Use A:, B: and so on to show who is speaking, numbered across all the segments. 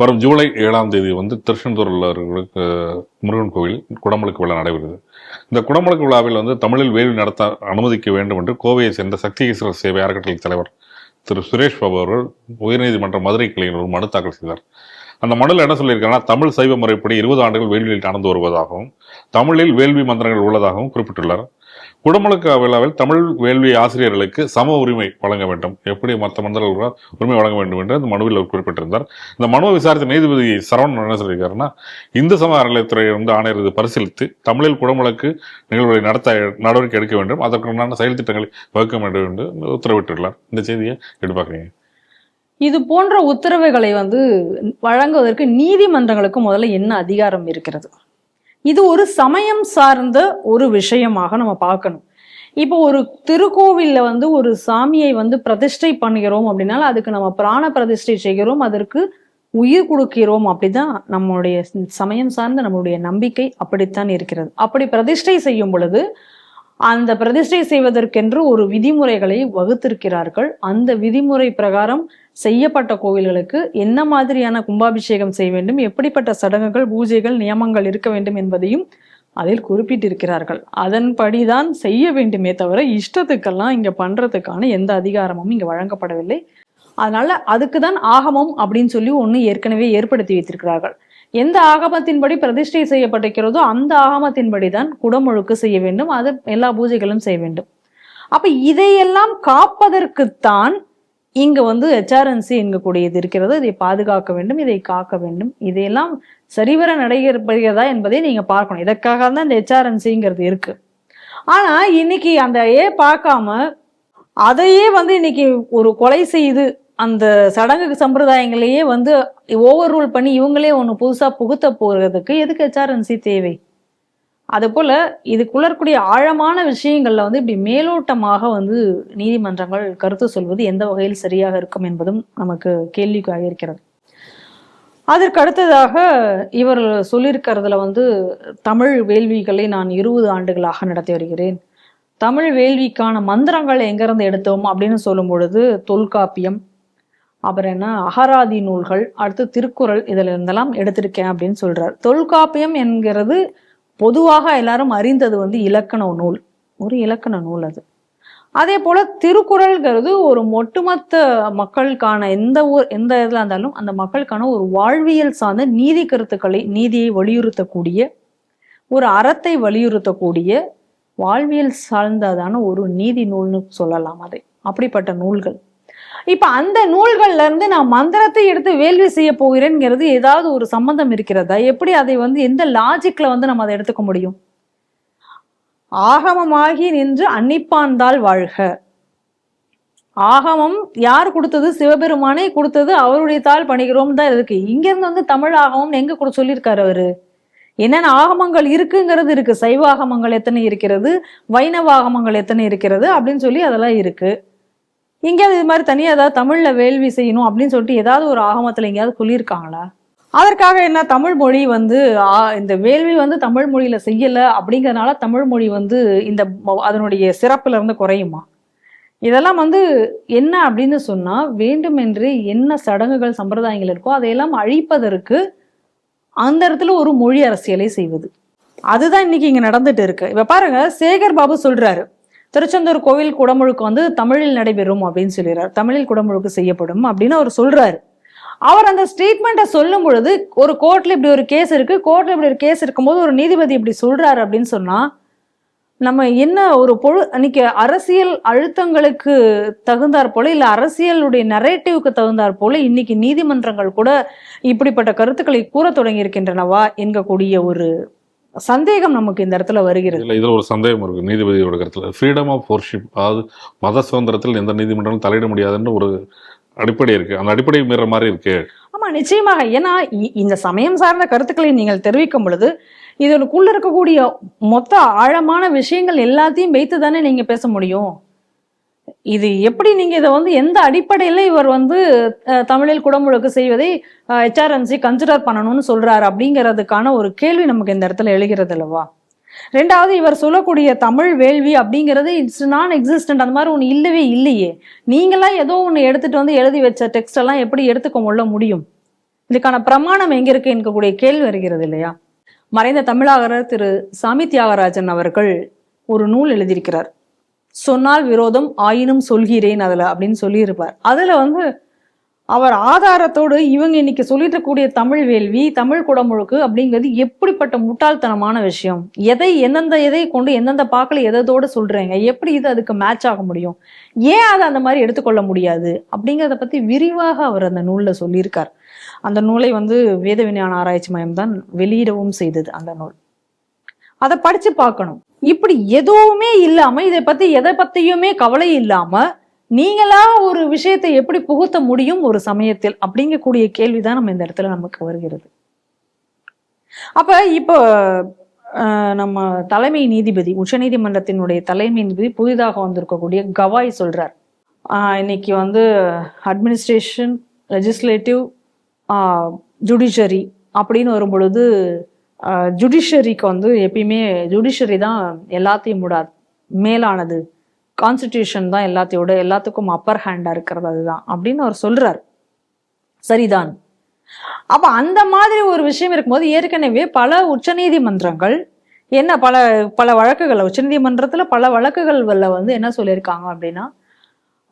A: வரும் ஜூலை ஏழாம் தேதி வந்து திருச்செந்தூரில் இருக்கிற முருகன் கோவில் குடமுழுக்கு விழா நடைபெறுது. இந்த குடமுழுக்கு விழாவில் வந்து தமிழில் வேள்வி நடத்த அனுமதிக்க வேண்டும் என்று கோவையை சேர்ந்த சக்திகேஸ்வர சேவை அறக்கட்டளை தலைவர் திரு சுரேஷ் பாபு அவர்கள் உயர்நீதிமன்ற மதுரை கிளையில் ஒரு மனு தாக்கல் செய்தார். அந்த மனுவில் என்ன சொல்லியிருக்காங்கன்னா தமிழ் சைவ முறைப்படி இருபது ஆண்டுகள் வேள்வியில் நடந்து வருவதாகவும் தமிழில் வேள்வி மந்திரங்கள் உள்ளதாகவும் குறிப்பிட்டுள்ளார். குடமுழுக்கு விழாவில் தமிழ் வேள்வி ஆசிரியர்களுக்கு சம உரிமை வழங்க வேண்டும். எப்படி மற்ற மந்திரர்கள் உரிமை வழங்க வேண்டும் என்று அந்த மனுவில் அவர் குறிப்பிட்டிருந்தார். இந்த மனுவை விசாரித்த நீதிபதி சரவணன் என்ன சொல்லியிருக்காருன்னா இந்து சமய அறநிலையத்துறை வந்து ஆணையர் இது பரிசீலித்து தமிழில் குடமுழுக்கு நிகழ்வுகளை நடத்த நடவடிக்கை எடுக்க வேண்டும். அதற்குண்டான செயல் திட்டங்களை வகுக்க வேண்டும் என்று உத்தரவிட்டுள்ளார். இந்த செய்தியை எப்படி பார்க்குறீங்க
B: இது போன்ற உத்தரவுகளை வந்து வழங்குவதற்கு நீதிமன்றங்களுக்கு முதல்ல என்ன அதிகாரம் இருக்கிறது? இது ஒரு சமயம் சார்ந்த ஒரு விஷயமாக நம்ம பார்க்கணும். இப்போ ஒரு திருக்கோவில்ல வந்து ஒரு சாமியை வந்து பிரதிஷ்டை பண்ணுகிறோம் அப்படின்னால அதுக்கு நம்ம பிராண பிரதிஷ்டை செய்கிறோம் அதற்கு உயிர் கொடுக்கிறோம் அப்படிதான் நம்மளுடைய சமயம் சார்ந்த நம்மளுடைய நம்பிக்கை அப்படித்தான் இருக்கிறது. அப்படி பிரதிஷ்டை செய்யும் பொழுது அந்த பிரதிஷ்டை செய்வதற்கென்று ஒரு விதிமுறைகளை வகுத்திருக்கிறார்கள். அந்த விதிமுறை பிரகாரம் செய்யப்பட்ட கோவில்களுக்கு என்ன மாதிரியான கும்பாபிஷேகம் செய்ய வேண்டும் எப்படிப்பட்ட சடங்குகள் பூஜைகள் நியமங்கள் இருக்க வேண்டும் என்பதையும் அதில் குறிப்பிட்டிருக்கிறார்கள். அதன்படிதான் செய்ய வேண்டுமே தவிர இஷ்டத்துக்கெல்லாம் இங்க பண்றதுக்கான எந்த அதிகாரமும் இங்க வழங்கப்படவில்லை. அதனால அதுக்கு தான் ஆகமம் அப்படின்னு சொல்லி ஒன்று ஏற்கனவே ஏற்படுத்தி வைத்திருக்கிறார்கள். எந்த ஆகமத்தின்படி பிரதிஷ்டை செய்யப்பட்டிருக்கிறதோ அந்த ஆகமத்தின்படி தான் குடமுழுக்கு செய்ய வேண்டும் அது எல்லா பூஜைகளும் செய்ய வேண்டும். அப்ப இதையெல்லாம் காப்பதற்குத்தான் இங்க வந்து ஹெச்ஆர்என்சி என்கக்கூடியது இருக்கிறது. இதை பாதுகாக்க வேண்டும் இதை காக்க வேண்டும். இதையெல்லாம் சரிவர நடைபெறுகிறதா என்பதை நீங்க பார்க்கணும். இதற்காக தான் இந்த ஹெச்ஆர்என்சிங்கிறது இருக்கு. ஆனா இன்னைக்கு அந்த ஏ பார்க்காம அதையே வந்து இன்னைக்கு ஒரு கொலை செய்து அந்த சடங்கு சம்பிரதாயங்களையே வந்து ஓவர் ரூல் பண்ணி இவங்களே ஒன்று புதுசாக புகுத்த போகிறதுக்கு எதுக்கு ஹெச்ஆர்என்சி தேவை? அது போல் இதுக்குள்ள இருக்கக்கூடிய ஆழமான விஷயங்களில் வந்து இப்படி மேலோட்டமாக வந்து நீதிமன்றங்கள் கருத்து சொல்வது எந்த வகையில் சரியாக இருக்கும் என்பதும் நமக்கு கேள்விக்காக இருக்கிறது. அதற்கு அடுத்ததாக இவர் சொல்லியிருக்கிறதுல வந்து தமிழ் வேள்விகளை நான் இருபது ஆண்டுகளாக நடத்தி வருகிறேன். தமிழ் வேள்விக்கான மந்திரங்கள் எங்கேருந்து எடுத்தோம் அப்படின்னு சொல்லும் பொழுது தொல்காப்பியம் அப்புறம் என்ன அகராதி நூல்கள் அடுத்து திருக்குறள் இதில் இருந்தெல்லாம் எடுத்திருக்கேன் அப்படின்னு சொல்கிறார் தொல்காப்பியம் என்கிறது பொதுவாக எல்லாரும் அறிந்தது வந்து இலக்கண நூல். ஒரு இலக்கண நூல் அது. அதே போல திருக்குறள்ங்கிறது ஒரு ஒட்டுமொத்த மக்களுக்கான எந்த ஊர் எந்த இதில் இருந்தாலும் அந்த மக்களுக்கான ஒரு வாழ்வியல் சார்ந்த நீதி கருத்துக்களை நீதியை வலியுறுத்தக்கூடிய ஒரு அறத்தை வலியுறுத்தக்கூடிய வாழ்வியல் சார்ந்ததான ஒரு நீதி நூல்னு சொல்லலாம் அதை. அப்படிப்பட்ட நூல்கள். இப்போ அந்த நூல்கள்ல இருந்து நான் மந்திரத்தை எடுத்து வேள்வி செய்ய போகிறேங்கிறது ஏதாவது ஒரு சம்பந்தம் இருக்கிறதா? எப்படி அதை வந்து எந்த லாஜிக்ல வந்து நம்ம அதை எடுத்துக்க முடியும்? ஆகமமாகி நின்று அன்னிப்பான்தால் வாழ்க. ஆகமம் யார் கொடுத்தது? சிவபெருமானே கொடுத்தது அவருடைய தாள் பணிகிறோம் தான் இருக்கு. இங்க இருந்து வந்து தமிழ் ஆகமம் எங்க கூட சொல்லியிருக்காரு அவரு? என்னென்ன ஆகமங்கள் இருக்குங்கிறது இருக்கு. சைவ ஆகமங்கள் எத்தனை இருக்கிறது? வைணவ ஆகமங்கள் எத்தனை இருக்கிறது? அப்படின்னு சொல்லி அதெல்லாம் இருக்கு. எங்கேயாவது இது மாதிரி தனியாக ஏதாவது தமிழில் வேள்வி செய்யணும் அப்படின்னு சொல்லிட்டு ஏதாவது ஒரு ஆகமத்தில் எங்கேயாவது சொல்லியிருக்காங்களா? அதற்காக என்ன தமிழ் மொழி வந்து இந்த வேள்வி வந்து தமிழ் மொழியில செய்யல அப்படிங்கிறதுனால தமிழ் மொழி வந்து இந்த அதனுடைய சிறப்புல இருந்து குறையுமா? இதெல்லாம் வந்து என்ன அப்படின்னு சொன்னா வேண்டுமென்று என்ன சடங்குகள் சம்பிரதாயங்கள் இருக்கோ அதையெல்லாம் அழிப்பதற்கு அந்த இடத்துல ஒரு மொழி அரசியலை செய்வது. அதுதான் இன்னைக்கு இங்க நடந்துட்டு இருக்கு. இப்ப பாருங்க சேகர் பாபு சொல்றாரு. திருச்செந்தூர் கோவில் குடமுழுக்கு வந்து தமிழில் நடைபெறும் அப்படின்னு சொல்லிடுறார். தமிழில் குடமுழுக்கு செய்யப்படும் அப்படின்னு அவர் சொல்றாரு. அவர் அந்த ஸ்டேட்மெண்ட்டை சொல்லும் பொழுது ஒரு கோர்ட்ல இப்படி ஒரு கேஸ் இருக்கு கோர்ட்ல இப்படி ஒரு கேஸ் இருக்கும்போது ஒரு நீதிபதி இப்படி சொல்றாரு அப்படின்னு சொன்னா நம்ம என்ன ஒரு பொழு அன்னைக்கு அரசியல் அழுத்தங்களுக்கு தகுந்தாற் போல இல்ல அரசியலுடைய நரேட்டிவ்க்கு தகுந்தாற் போல இன்னைக்கு நீதிமன்றங்கள் கூட இப்படிப்பட்ட கருத்துக்களை கூற தொடங்கி இருக்கின்றனவா என்கக்கூடிய ஒரு சந்தேகம் நமக்கு இந்த இடத்துல வருகிறது.
A: இதுல இதுல ஒரு சந்தேகம் இருக்கு நீதிபதியோட கருத்துல. ஃப்ரீடம் ஆஃப் worship அதாவது மத சுதந்திரத்தில் எந்த நீதிமன்றமும் தலையிட முடியாதுன்னு ஒரு அடிப்படை இருக்கு. அந்த அடிப்படை மீற மாதிரி இருக்கு.
B: ஆமா நிச்சயமாக. ஏன்னா இந்த சமயம் சார்ந்த கருத்துக்களை நீங்கள் தெரிவிக்கும் பொழுது இதனுக்குள்ள இருக்கக்கூடிய மொத்த ஆழமான விஷயங்கள் எல்லாத்தையும் வைத்து தானே நீங்க பேச முடியும். இது எப்படி நீங்க இதை வந்து எந்த அடிப்படையில இவர் வந்து தமிழில் குடமுழுக்கு செய்வதை ஹெச்ஆர்என்சி கன்சிடர் பண்ணணும்னு சொல்றாரு அப்படிங்கிறதுக்கான ஒரு கேள்வி நமக்கு இந்த இடத்துல எழுகிறது இல்லவா ரெண்டாவது இவர் சொல்லக்கூடிய தமிழ் வேள்வி அப்படிங்கிறது இட்ஸ் நான் எக்ஸிஸ்டன்ட் அந்த மாதிரி ஒன்று இல்லவே இல்லையே. நீங்களாம் ஏதோ ஒன்று எடுத்துட்டு வந்து எழுதி வச்ச டெக்ஸ்ட் எல்லாம் எப்படி எடுத்துக்க கொள்ள முடியும்? இதுக்கான பிரமாணம் எங்க இருக்கு என்கக்கூடிய கேள்வி வருகிறது இல்லையா? மறைந்த தமிழாகரர் திரு சாமி தியாகராஜன் அவர்கள் ஒரு நூல் எழுதியிருக்கிறார். சொன்னால் விரோதம் ஆயினும் சொல்கிறேன் அதுல அப்படின்னு சொல்லியிருப்பார். அதுல வந்து அவர் ஆதாரத்தோடு இவங்க இன்னைக்கு சொல்லிட்டு தமிழ் வேள்வி தமிழ் குடமுழுக்கு அப்படிங்கிறது எப்படிப்பட்ட முட்டாள்தனமான விஷயம்? எதை எந்தெந்த எதை கொண்டு எந்தெந்த பாக்கில் எதோடு சொல்றீங்க? எப்படி இது அதுக்கு மேட்ச் ஆக முடியும்? ஏன் அதை அந்த மாதிரி எடுத்துக்கொள்ள முடியாது? அப்படிங்கிறத பத்தி விரிவாக அவர் அந்த நூல்ல சொல்லியிருக்கார். அந்த நூலை வந்து வேத விஞ்ஞான ஆராய்ச்சி மையம் தான் வெளியிடவும் செய்தது அந்த நூல். அதை படிச்சு பார்க்கணும். இப்படி எதுவுமே இல்லாம இதை பத்தி எதை பத்தியுமே கவலை இல்லாம நீங்களா ஒரு விஷயத்தை எப்படி புகுத்த முடியும் ஒரு சமயத்தில்? அப்படிங்கக்கூடிய கேள்விதான் நம்ம இந்த இடத்துல நமக்கு வருகிறது. அப்ப இப்போ நம்ம தலைமை நீதிபதி உச்சநீதிமன்றத்தினுடைய தலைமை நீதிபதி புதிதாக வந்திருக்கக்கூடிய கவாய் சொல்றார். இன்னைக்கு வந்து அட்மினிஸ்ட்ரேஷன் லெஜிஸ்லேட்டிவ் ஜுடிஷரி அப்படின்னு வரும்பொழுது ஜுடிஷரிக்கு வந்து எப்பயுமே ஜுடிஷரி தான் எல்லாத்தையும் விடாது மேலானது. கான்ஸ்டிடியூஷன் தான் எல்லாத்தையோட எல்லாத்துக்கும் அப்பர் ஹேண்டாக இருக்கிறது அதுதான் அப்படின்னு அவர் சொல்கிறார் சரிதான். அப்போ அந்த மாதிரி ஒரு விஷயம் இருக்கும்போது ஏற்கனவே பல உச்சநீதிமன்றங்கள் என்ன பல பல வழக்குகள் உச்சநீதிமன்றத்தில் பல வழக்குகள் வந்து என்ன சொல்லியிருக்காங்க அப்படின்னா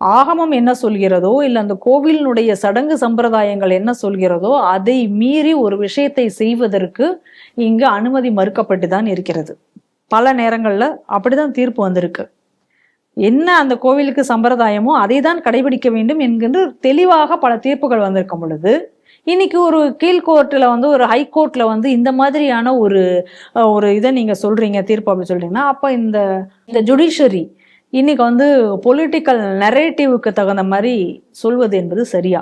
B: ஆகமம் என்ன சொல்கிறதோ இல்லை அந்த கோவிலினுடைய சடங்கு சம்பிரதாயங்கள் என்ன சொல்கிறதோ அதை மீறி ஒரு விஷயத்தை செய்வதற்கு இங்கு அனுமதி மறுக்கப்பட்டு தான் இருக்கிறது. பல நேரங்கள்ல அப்படிதான் தீர்ப்பு வந்திருக்கு. என்ன அந்த கோவிலுக்கு சம்பிரதாயமோ அதை தான் கடைபிடிக்க வேண்டும் என்கின்ற தெளிவாக பல தீர்ப்புகள் வந்திருக்கும் பொழுது இன்னைக்கு ஒரு கீழ்கோர்ட்டில் வந்து ஒரு ஹை கோர்ட்ல வந்து இந்த மாதிரியான ஒரு ஒரு இதை நீங்க சொல்றீங்க தீர்ப்பு அப்படின்னு சொல்றீங்கன்னா அப்ப இந்த இந்த ஜுடிஷரி இன்னைக்கு வந்து பொலிட்டிக்கல் நரேட்டிவுக்கு தகுந்த மாதிரி சொல்வது என்பது சரியா?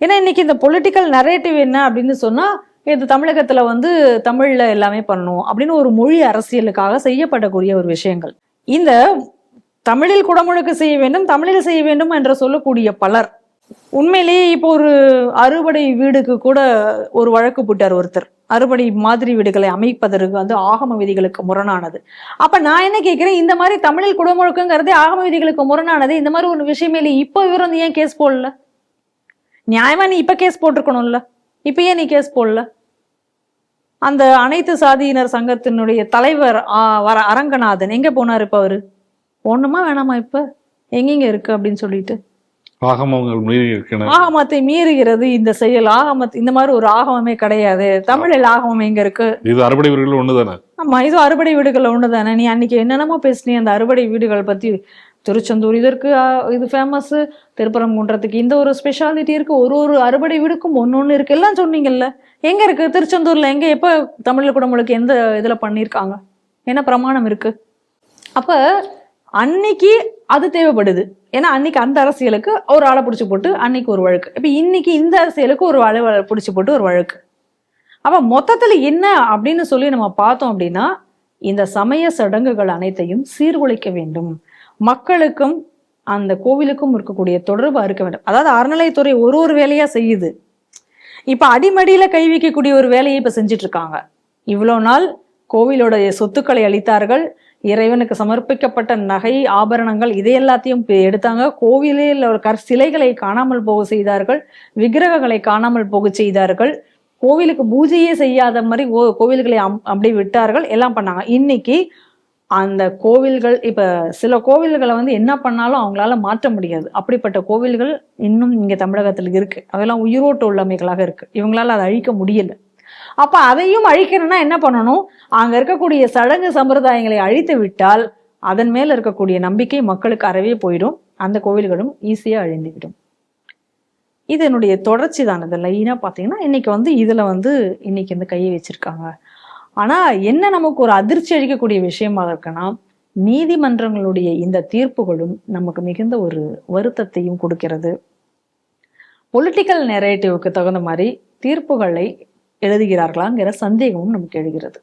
B: ஏன்னா இன்னைக்கு இந்த பொலிட்டிக்கல் நரேட்டிவ் என்ன அப்படின்னு சொன்னா இது தமிழகத்துல வந்து தமிழ்ல எல்லாமே பண்ணணும் அப்படின்னு ஒரு மொழி அரசியலுக்காக செய்யப்படக்கூடிய ஒரு விஷயங்கள். இந்த தமிழில் குடமுழுக்கு செய்ய வேண்டும் தமிழில் செய்ய வேண்டும் என்று சொல்லக்கூடிய பலர் உண்மையிலேயே இப்போ ஒரு அறுபடை வீடுக்கு கூட ஒரு வழக்கு போட்டார் ஒருத்தர். அறுபடை மாதிரி வீடுகளை அமைப்பதற்கு வந்து ஆகம விதிகளுக்கு முரணானது. அப்ப நான் என்ன கேட்கிறேன்? இந்த மாதிரி தமிழில் குடமுழுக்குங்கிறதே ஆகம விதிகளுக்கு முரணானது? இந்த மாதிரி ஒரு விஷயமே இல்லை இப்போ இவர் வந்து ஏன் கேஸ் போடல? நியாயமா நீ இப்ப கேஸ் போட்டிருக்கணும்ல? இப்ப ஏன் நீ கேஸ் போடல? அந்த அனைத்து சாதியினர் சங்கத்தினுடைய தலைவர் வர அரங்கநாதன் எங்க போனார் இப்ப அவரு? ஒண்ணுமா வேணாமா இப்ப? எங்கெங்க இருக்கு அப்படின்னு சொல்லிட்டு.
A: ஆகமங்கள் மீறி இருக்கின்றன
B: ஆகமத்தை மீறுகிறது இந்த செயல். ஆகமத் இந்த மாதிரி ஒரு ஆகமமே கிடையாது. தமிழில் ஆகமம் எங்க இருக்கு?
A: இது அறுபடை வீரர்கள் ஒண்ணுதானே?
B: ஆமா இது அறுபடை வீடுகள் ஒண்ணுதானே? நீ அன்னைக்கு என்னென்னமோ பேசுனீ அந்த அறுபடை வீடுகள் பத்தி. திருச்செந்தூர் இதற்கு இது ஃபேமஸ் திருப்பரங்குன்றத்துக்கு இந்த ஒரு ஸ்பெஷாலிட்டி இருக்கு. ஒரு ஒரு அறுபடை வீடுக்கும் ஒன்னொன்னு இருக்கு. எல்லாம் சொன்னீங்கல்ல. எங்க இருக்கு? திருச்செந்தூர்ல எங்க எப்ப தமிழ்ல குடமுழுக்கு எந்த இதுல பண்ணிருக்காங்க? என்ன பிரமாணம் இருக்கு? அப்ப அன்னைக்கு அது தேவைப்படுது. ஏன்னா அன்னைக்கு அந்த அரசியலுக்கு ஒரு ஆளை பிடிச்சி போட்டு அன்னைக்கு ஒரு வழக்கு. இப்ப இன்னைக்கு இந்த அரசியலுக்கு ஒரு ஆளை பிடிச்சி போட்டு ஒரு வழக்கு. அப்ப மொத்தத்துல என்ன அப்படின்னு சொல்லி நம்ம பார்த்தோம் அப்படின்னா இந்த சமய சடங்குகள் அனைத்தையும் சீர்குலைக்க வேண்டும். மக்களுக்கும் அந்த கோவிலுக்கும் இருக்கக்கூடிய தொடர்பு அறுக்க வேண்டும். அதாவது அறநிலைத்துறை ஒரு ஒரு வேலையா செய்யுது. இப்ப அடிமடியில கை வைக்கக்கூடிய ஒரு வேலையை இப்ப செஞ்சுட்டு இருக்காங்க. இவ்வளவு நாள் கோவிலோடைய சொத்துக்களை அளித்தார்கள். இறைவனுக்கு சமர்ப்பிக்கப்பட்ட நகை ஆபரணங்கள் இதை எல்லாத்தையும் பே- எடுத்தாங்க. கோவிலில் ஒரு கற்சிலைகளை காணாமல் போக செய்தார்கள். விக்கிரகங்களை காணாமல் போக செய்தார்கள். கோவிலுக்கு பூஜையே செய்யாத மாதிரி ஓ கோவில்களை அம்- அப்படியே விட்டார்கள். எல்லாம் பண்ணாங்க. இன்னைக்கு அந்த கோவில்கள் இப்ப சில கோவில்களை வந்து என்ன பண்ணாலும் அவங்களால மாற்ற முடியாது. அப்படிப்பட்ட கோவில்கள் இன்னும் இங்க தமிழகத்தில் இருக்கு. அதெல்லாம் உயிரோட்ட உள்ளமைகளாக இருக்கு. இவங்களால அதை அழிக்க முடியல. அப்போ அதையும் அழிக்கணும்னா என்ன பண்ணணும்? அங்கே இருக்கக்கூடிய சடங்கு சம்பிரதாயங்களை அழித்து விட்டால் அதன் மேல் இருக்கக்கூடிய நம்பிக்கை மக்களுக்கு அறவே போயிடும். அந்த கோவில்களும் ஈஸியாக அழிந்துவிடும். இது என்னுடைய தொடர்ச்சி தான். இது லைனாக பார்த்தீங்கன்னா இன்னைக்கு வந்து இதில் வந்து இன்னைக்கு இந்த கையை வச்சிருக்காங்க. ஆனால் என்ன நமக்கு ஒரு அதிர்ச்சி அளிக்கக்கூடிய விஷயமா இருக்குன்னா நீதிமன்றங்களுடைய இந்த தீர்ப்புகளும் நமக்கு மிகுந்த ஒரு வருத்தத்தையும் கொடுக்கிறது. பொலிட்டிக்கல் நெரேட்டிவ்க்கு தகுந்த மாதிரி தீர்ப்புகளை எழுதுகிறார்களாங்கிற சந்தேகமும் நமக்கு எழுகிறது.